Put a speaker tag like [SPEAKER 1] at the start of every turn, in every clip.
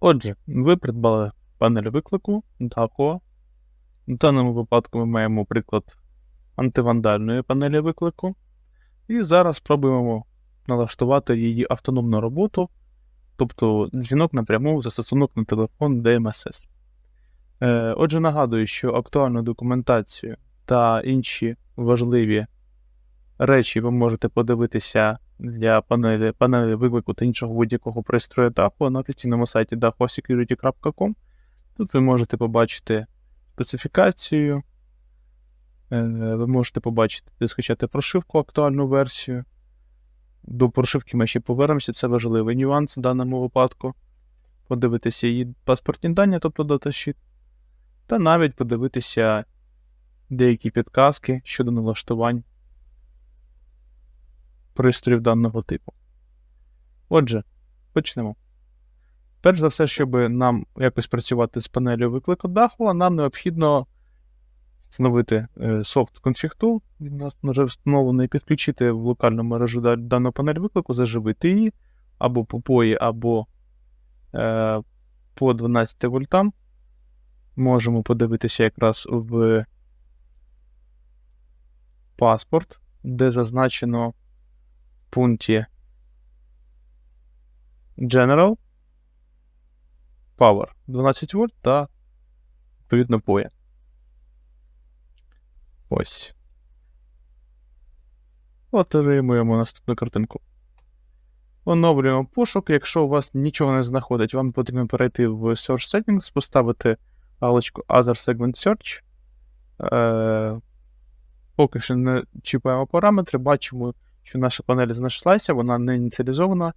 [SPEAKER 1] Отже, ви придбали панель виклику Daco. В даному випадку ми маємо приклад антивандальної панелі виклику. І зараз спробуємо налаштувати її автономну роботу, тобто дзвінок напряму застосунок на телефон DMSS. Е, Отже, нагадую, що актуальну документацію та інші важливі речі ви можете подивитися для панелі, панелі виклику та іншого будь-якого пристрою DACO на офіційному сайті dacosecurity.com. Тут ви можете побачити специфікацію, е, ви можете побачити, де скачати прошивку, актуальну версію. До прошивки ми ще повернемося, це важливий нюанс в даному випадку. Подивитися її паспортні дані, тобто даташіт, та навіть подивитися деякі підказки щодо налаштувань пристроїв даного типу. Отже, почнемо. Перш за все, щоб нам якось працювати з панелью виклику даху, нам необхідно встановити е, софт config tool, він у нас вже встановлений, підключити в локальну мережу дану панель виклику, заживити її або по POE, або е, по 12 вольтам. Можемо подивитися якраз в паспорт, де зазначено пункті General Power 12 вольт та відповідно POE. Ось. Отримуємо наступну картинку. Оновлюємо пошук. Якщо у вас нічого не знаходить, вам потрібно перейти в Search Settings, поставити галочку Other Segment Search. Е, поки що не чіпаємо параметри, бачимо, що наша панель знайшлася, вона не ініціалізована.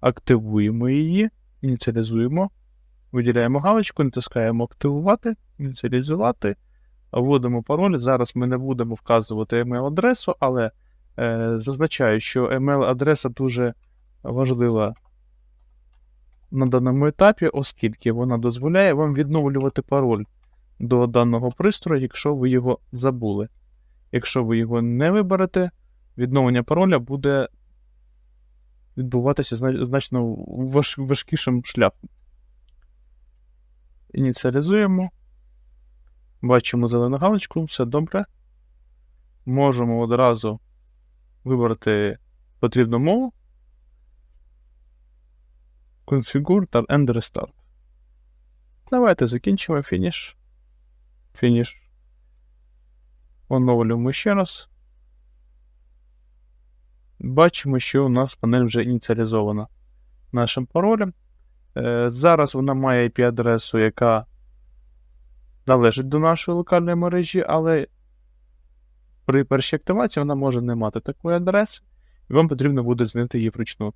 [SPEAKER 1] Активуємо її, ініціалізуємо, виділяємо галочку, натискаємо активувати, ініціалізувати, вводимо пароль. Зараз ми не будемо вказувати email-адресу, але е, зазначаю, що email-адреса дуже важлива на даному етапі, оскільки вона дозволяє вам відновлювати пароль до даного пристрою, якщо ви його забули. Якщо ви його не виберете, відновлення пароля буде відбуватися значно важ, важкішим шляхом. Ініціалізуємо. Бачимо зелену галочку, все добре. Можемо одразу вибрати потрібну мову. Configure та End Restart. Давайте закінчимо фініш. Фініш. Оновлюємо ще раз. Бачимо, що у нас панель вже ініціалізована нашим паролем. Е, зараз вона має IP-адресу, яка належить до нашої локальної мережі, але при першій активації вона може не мати такої адреси, і вам потрібно буде змінити її вручну.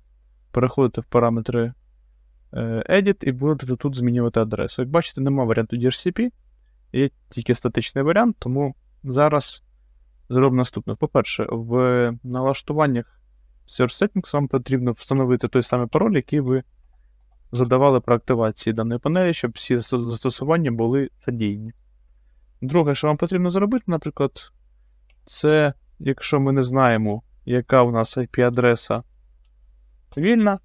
[SPEAKER 1] Переходите в параметри е, Edit і будете тут змінювати адресу. Як бачите, немає варіанту DHCP, є тільки статичний варіант, тому зараз зробимо наступне. По-перше, в налаштуваннях Search Settings вам потрібно встановити той самий пароль, який ви задавали при активації даної панелі, щоб всі застосування були задіяні. Друге, що вам потрібно зробити, наприклад, це якщо ми не знаємо, яка у нас IP-адреса вільна,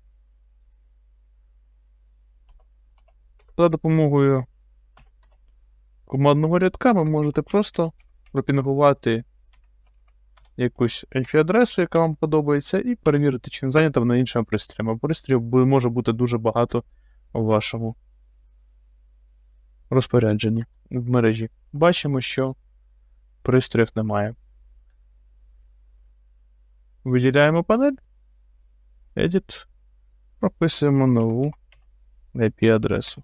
[SPEAKER 1] за допомогою командного рядка ви можете просто пропінгувати якусь IP-адресу, яка вам подобається, і перевірити, чи не зайнята вона іншим пристроєм. А пристроїв може бути дуже багато у вашому розпорядженні в мережі. Бачимо, що пристроїв немає. Виділяємо панель. Edit. Прописуємо нову IP-адресу.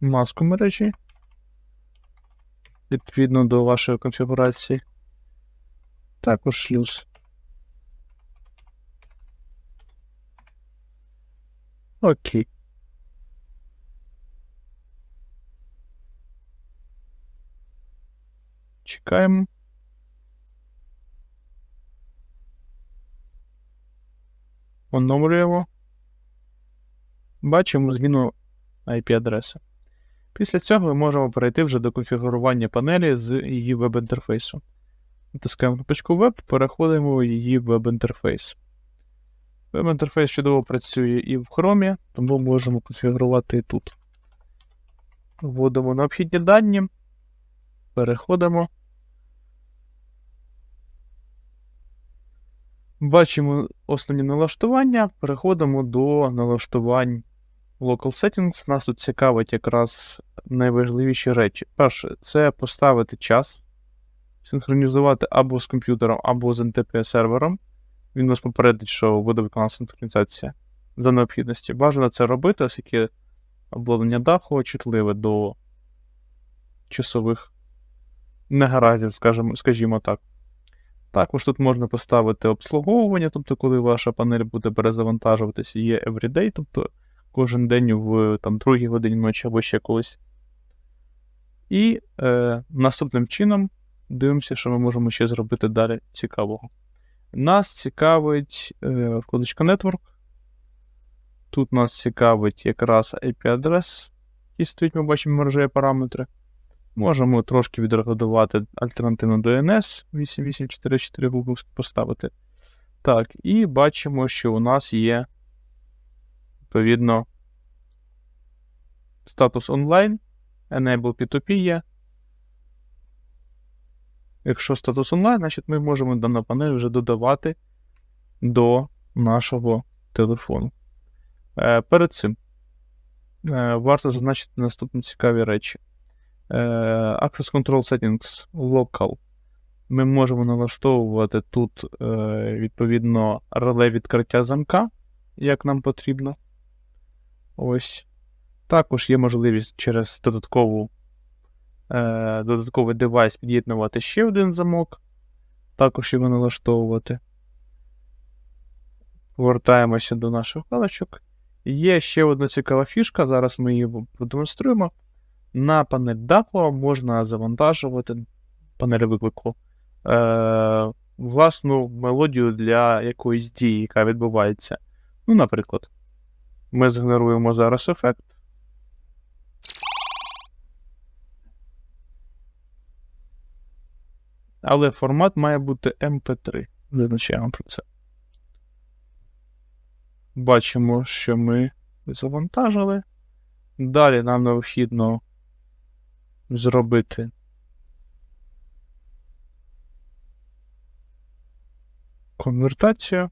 [SPEAKER 1] Маску мережі. Відповідно до вашої конфігурації. Також шлюз. Окей. Чекаємо. Оновлюємо. Бачимо зміну IP-адреси. Після цього ми можемо перейти вже до конфігурування панелі з її веб-інтерфейсу. Натискаємо кнопочку Web, переходимо в її веб-інтерфейс. Веб-інтерфейс чудово працює і в Chrome, тому можемо конфігурувати і тут. Вводимо необхідні дані. Переходимо. Бачимо основні налаштування. Переходимо до налаштувань Local Settings. Нас тут цікавить якраз найважливіші речі. Перше, це поставити час, синхронізувати або з комп'ютером, або з NTP сервером. Він нас попередить, що буде виконана синхронізація за необхідності. Бажано це робити, оскільки обладнання даху чутливе до часових негараздів, скажімо, скажімо так. Також тут можна поставити обслуговування, тобто, коли ваша панель буде перезавантажуватися, є everyday, тобто кожен день в там, другій годині ночі або ще колись. І е, наступним чином дивимося, що ми можемо ще зробити далі цікавого. Нас цікавить е, вкладочка Network. Тут нас цікавить якраз IP-адрес, який стоїть, ми бачимо мережеві параметри. Можемо трошки відрегулювати альтернативно до NS 8844 Google поставити. Так, і бачимо, що у нас є, відповідно, статус онлайн, Enable P2P є. Якщо статус онлайн, значить ми можемо дану панель вже додавати до нашого телефону. Е, перед цим е, варто зазначити наступні цікаві речі. Е, Access Control Settings Local. Ми можемо налаштовувати тут, відповідно, реле відкриття замка, як нам потрібно. Ось. Також є можливість через додаткову, е, додатковий девайс під'єднувати ще один замок. Також його налаштовувати. Повертаємося до наших галочок. Є ще одна цікава фішка, зараз ми її продемонструємо. На панель Daco можна завантажувати панель виклику е, власну мелодію для якоїсь дії, яка відбувається. Ну, наприклад, ми згенеруємо зараз ефект. Але формат має бути MP3. Визначаємо про це. Бачимо, що ми завантажили. Далі нам необхідно зробити конвертацію.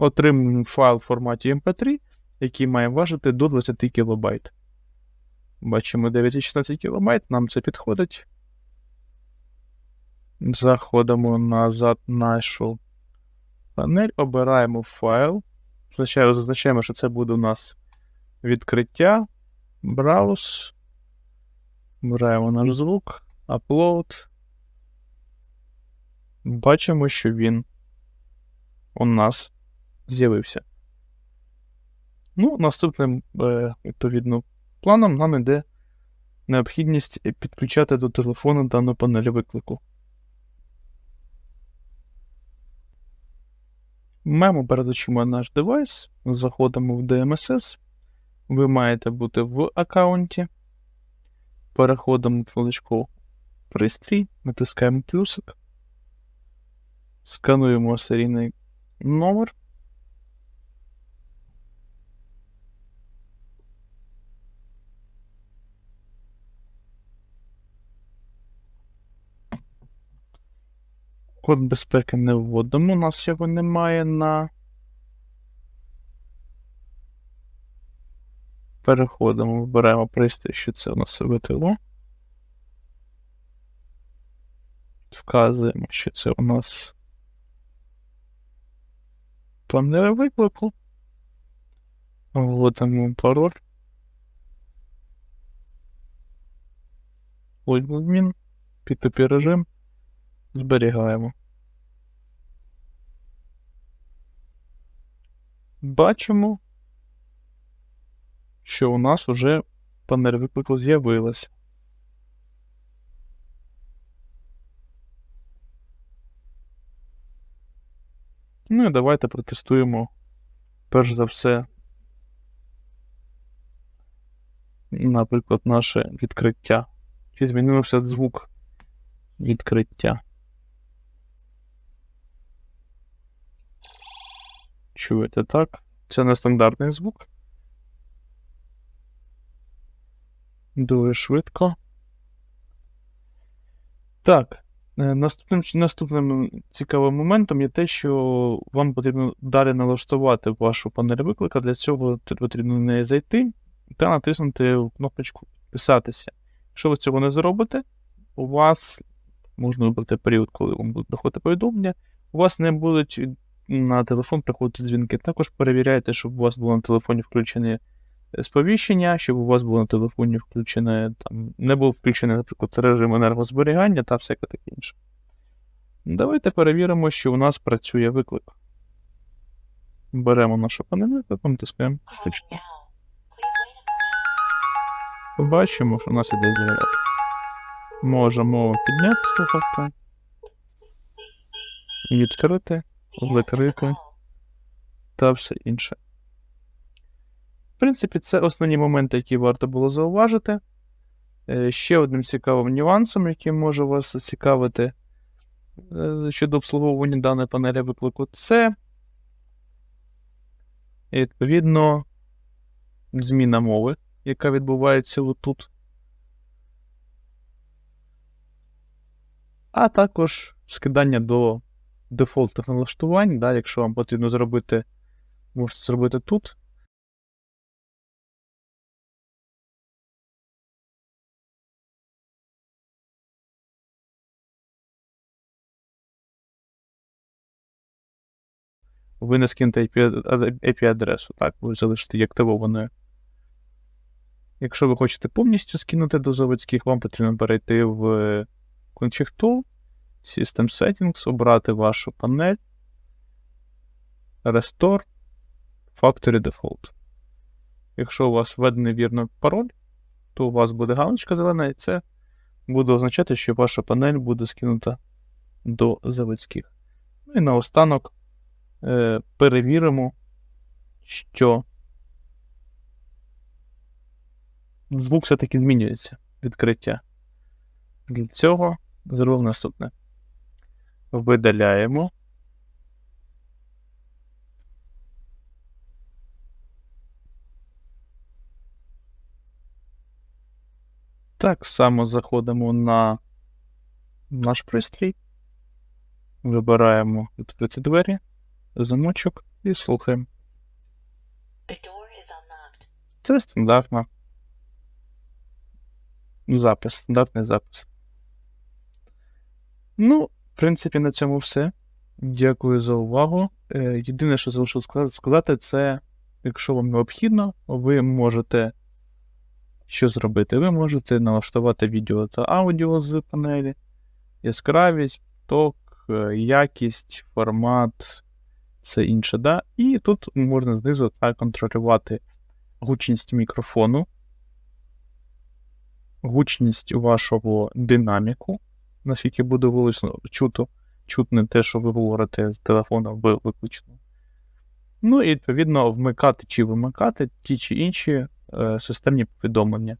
[SPEAKER 1] Отримуємо файл в форматі MP3, який має важити до 20 кБ. Бачимо 9,16 кБ, нам це підходить. Заходимо назад нашу панель, обираємо файл. Спочатку зазначаємо, що це буде у нас відкриття, браус. Обираємо наш звук, upload. Бачимо, що він у нас з'явився. Ну, наступним, е, відповідно, планом нам йде необхідність підключати до телефону дану панель виклику. Маємо перед очима наш девайс, заходимо в DMSS. Ви маєте бути в аккаунті. Переходимо в вкладочку пристрій, натискаємо плюсик, скануємо серійний номер. Код безпеки не вводимо, у нас його немає на. Переходимо, вибираємо пристрій, що це у нас ВТО. Вказуємо, що це у нас панель виклику. Вводимо пароль. Адмін, P2P режим. Зберігаємо. Бачимо, що у нас вже панель виклику з'явилася. Ну і давайте протестуємо перш за все, наприклад, наше відкриття. Чи змінився звук відкриття. Чуєте, так? Це нестандартний звук. Дуже швидко. Так. е, Наступним, наступним цікавим моментом є те, що вам потрібно далі налаштувати вашу панель виклика. Для цього потрібно в неї зайти та натиснути кнопочку Підписатися. Якщо ви цього не зробите, у вас можна вибрати період, коли вам будуть приходити повідомлення. У вас не будуть на телефон приходити дзвінки. Також перевіряйте, щоб у вас було на телефоні включені сповіщення, щоб у вас було на телефоні включене, там, не був включений, наприклад, режим енергозберігання та всяке таке інше. Давайте перевіримо, що у нас працює виклик. Беремо нашу панель виклик, натискаємо кнопочку. Побачимо, що у нас іде заряд. Можемо підняти слухавку, відкрити, закрити та все інше. В принципі, це основні моменти, які варто було зауважити. Е, Ще одним цікавим нюансом, який може вас зацікавити е, щодо обслуговування даної панелі виклику, це відповідно зміна мови, яка відбувається отут. А також скидання до дефолтних налаштувань. Да, якщо вам потрібно зробити, можете зробити тут. Ви не скинете IP-адресу, так, ви залишите її активованою. Якщо ви хочете повністю скинути до заводських, вам потрібно перейти в Tool, System Settings, обрати вашу панель, Restore, Factory Default. Якщо у вас введений вірно пароль, то у вас буде галочка зелена, і це буде означати, що ваша панель буде скинута до заводських. Ну і наостанок е, перевіримо, що звук все-таки змінюється відкриття. Для цього зробимо наступне. Видаляємо. Так само заходимо на наш пристрій. Вибираємо відкриті двері, замочок і слухаємо. Це стандартна запис, стандартний запис. Ну, принципі, на цьому все. Дякую за увагу. Е, Єдине, що ска- сказати, це якщо вам необхідно, ви можете що зробити? Ви можете налаштувати відео та аудіо з панелі, яскравість, ток, е, якість, формат, все інше. Да? І тут можна знизу так контролювати гучність мікрофону, гучність вашого динаміку, наскільки буде вулично чуто, чутне те, що ви говорите з телефона виключно. Ну і відповідно вмикати чи вимикати ті чи інші е, системні повідомлення,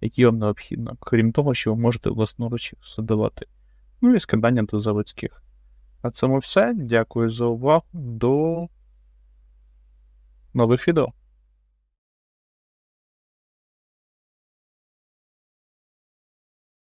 [SPEAKER 1] які вам необхідно, крім того, що ви можете власноруч задавати. Ну і скидання до заводських. На цьому все. Дякую за увагу. До нових відео.